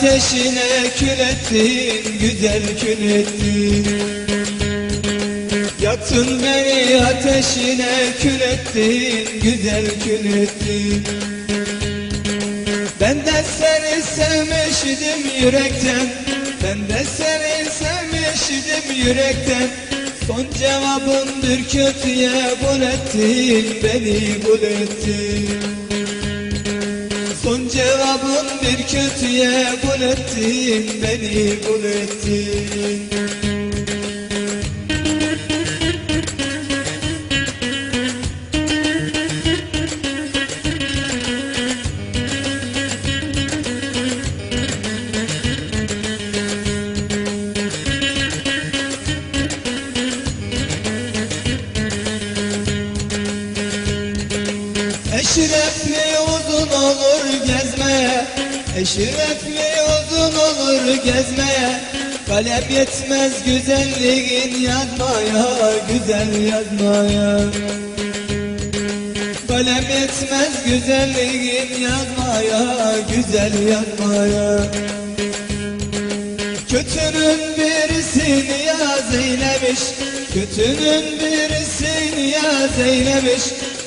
ateşine kül ettin Güzel kül ettin Yaktın beni ateşine kül ettin Güzel kül ettin Ben de seni sevmiştim yürekten. Ben de seni sevmiştim yürekten. Son cevabın bir kötüye bul ettin Beni bul ettin. Son cevabın bir kötüye bul ettin Beni bul ettin Eşrefli uzun olur gezmeye. Kalem yetmez güzelliğin yazmaya Güzel yazmaya Kalem yetmez güzelliğin yazmaya Güzel yazmaya Kötünün birisini yaz eylemiş Kötünün birisini yaz eylemiş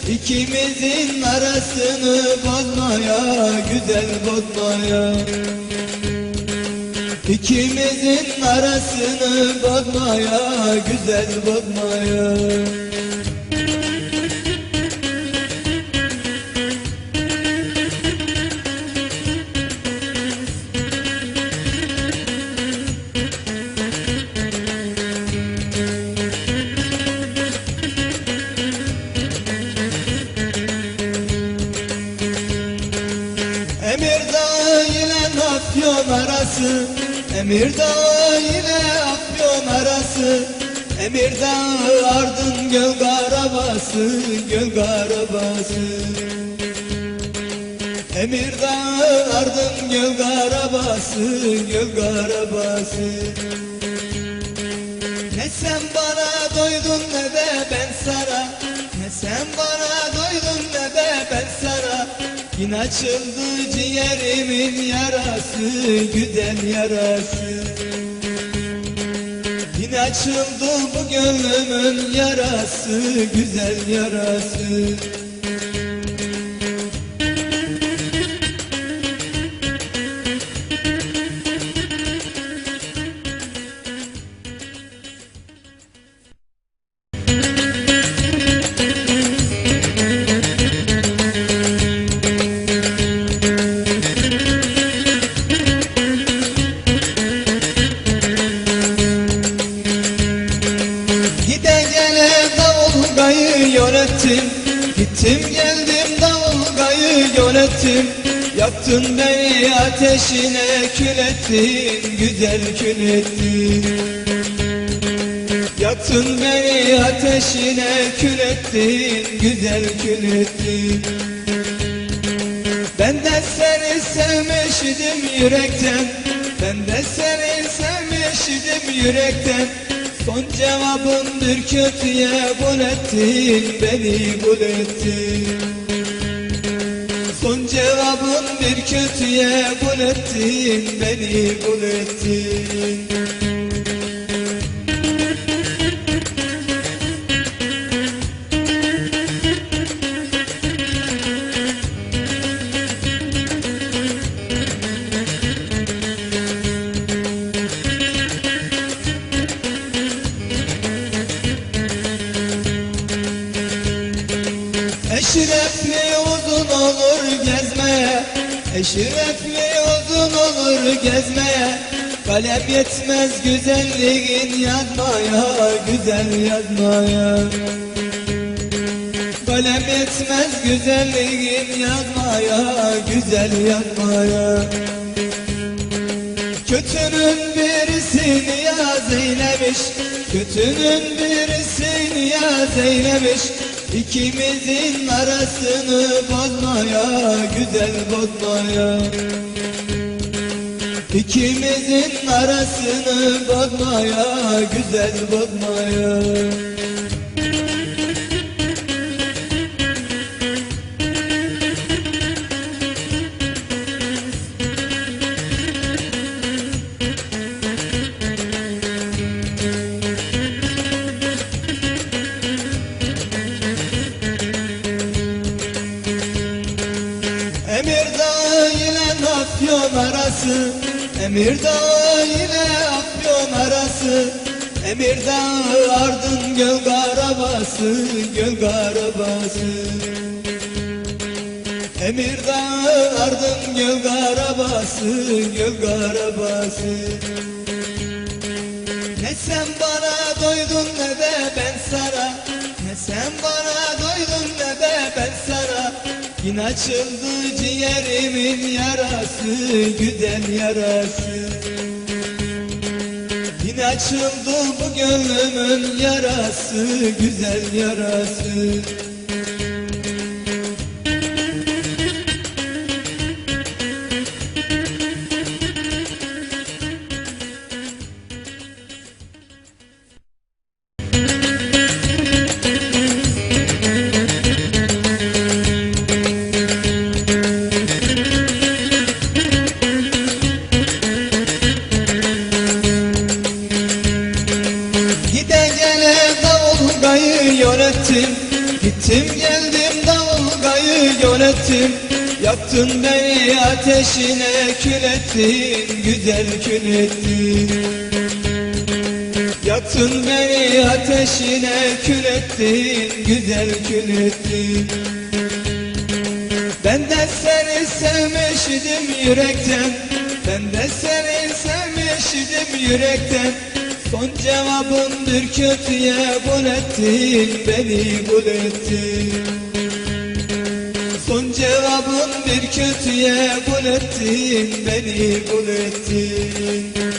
İkimizin arasını bozmaya Güzel bozmaya. İkimizin arasını bozmaya Güzel bozmaya arası Emirdağ ile Afyon arası. Emirdağ ardın göl arabası Göl arabası. Emirdağ ardın göl arabası Göl arabası. Ne sen bana doydun ne de ben sana. Ne sen bana doydun ne de ben sana Yine açıldı ciğerimin yarası Güzel yarası. Yine açıldı bu gönlümün yarası Güzel yarası Gittim geldim dalgayı yönettim. Yaktın beni ateşine kül ettin Güzel kül ettin. Yaktın beni ateşine kül ettin Güzel kül ettin. Ben de seni sevmiştim yürekten. Ben de seni sevmiştim yürekten Son cevabın bir kötüye bul ettin Beni bul ettin. Son cevabın bir kötüye bul ettin Beni bul ettin Eşrefli uzun olur gezmeye. Kalem yetmez güzelliğin yazmaya Güzel yazmaya. Kalem yetmez güzelliğin yazmaya Güzel yazmaya. Kötünün birisini yaz eylemiş Kötünün birisini yaz eylemiş İkimizin arasını bozmaya Güzel bozmaya. İkimizin arasını bozmaya Güzel bozmaya Emirdağ ile Afyon arası. Emirdağ ardın göl garabası Göl garabası Emirdağ ardın göl garabası Göl garabası Ne sen bana doydun ne de ben sana. Ne sen bana doydun ne de ben sana Yine açıldı ciğerimin yarası Güzel yarası. Yine açıldı bu gönlümün yarası Güzel yarası Yaktın beni ateşine kül ettin Güzel kül ettin. Yaktın beni ateşine kül ettin Güzel kül ettin. Ben de seni sevmiştim yürekten. Ben de seni sevmiştim yürekten. Son cevabın bir kötüye bul ettin Beni bul ettin Son cevabın bir kötüye bul ettin Beni bul ettin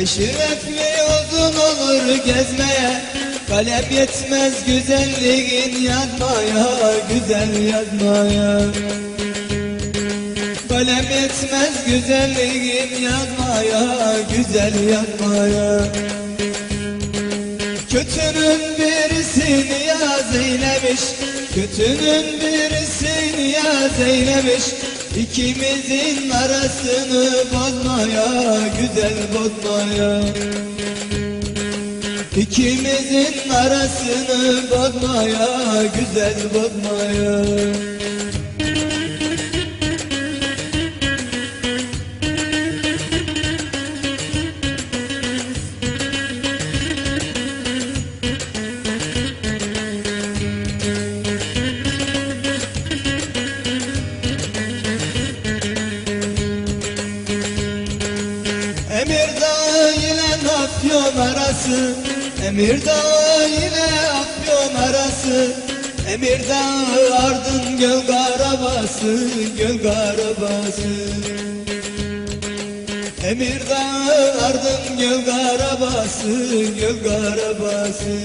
Eşrefli uzun olur gezmeye. Kalem yetmez güzelliğin yazmaya Güzel yazmaya Kalem yetmez güzelliğin yazmaya Güzel yazmaya Kötünün birisini yaz eylemiş Kötünün birisini yaz eylemiş İkimizin arasını bozmaya Güzel bozmaya. İkimizin arasını bozmaya Güzel bozmaya arası Emirdağ ile Afyon arası. Emirdağ ardın göl garabası Göl garabası Emirdağ ardın göl garabası Göl garabası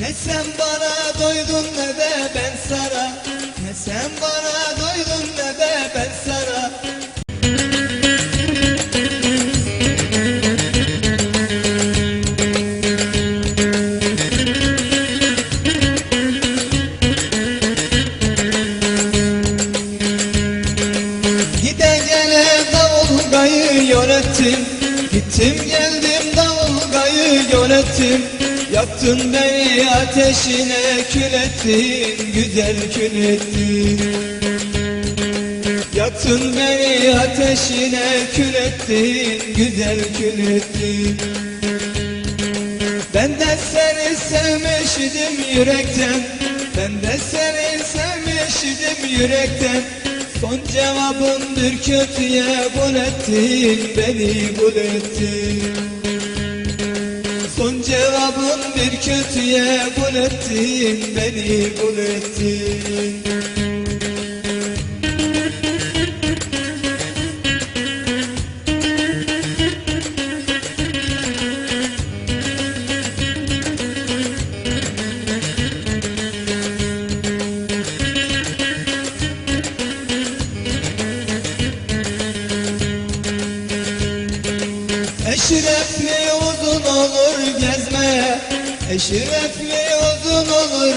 Ne sen bana doydun ne de ben sana. Ne sen bana doydun ne de ben sana Gele davulgayı yönettim Gittim geldim davulgayı yönettim Yaktın beni ateşine kül ettin. Güzel kül ettin. Yaktın beni ateşine kül ettin. Güzel kül ettin. Ben de seni sevmiştim yürekten. Ben de seni sevmiştim yürekten Son cevabın bir kötüye bul ettin Beni bul ettin. Son cevabın bir kötüye bul ettin Beni bul ettin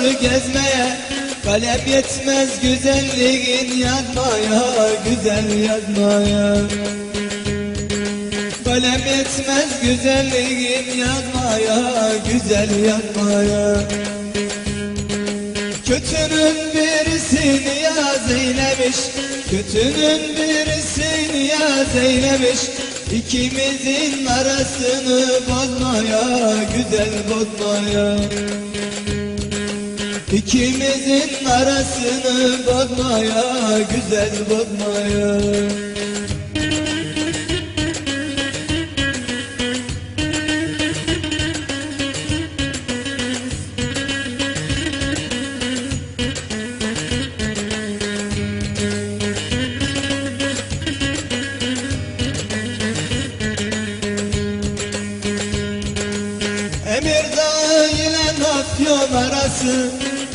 olur gezmeye Kalem yetmez güzelliğin yazmaya Güzel yazmaya Kalem yetmez güzelliğin yazmaya Güzel yazmaya Kötünün birisini yaz eylemiş Kötünün birisini yaz eylemiş. İkimizin arasını bozmaya Güzel bozmaya İkimizin arasını bozmaya Güzel bozmaya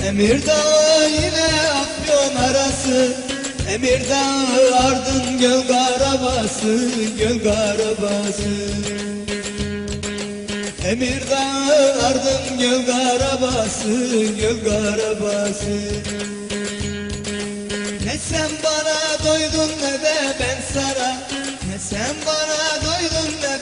Emirdağ ile Afyon arası. Emirdağ ardın göl garabası Göl garabası Emirdağ ardın göl garabası Göl garabası Ne sen bana doydun ne de ben sana. Ne sen bana doydun ne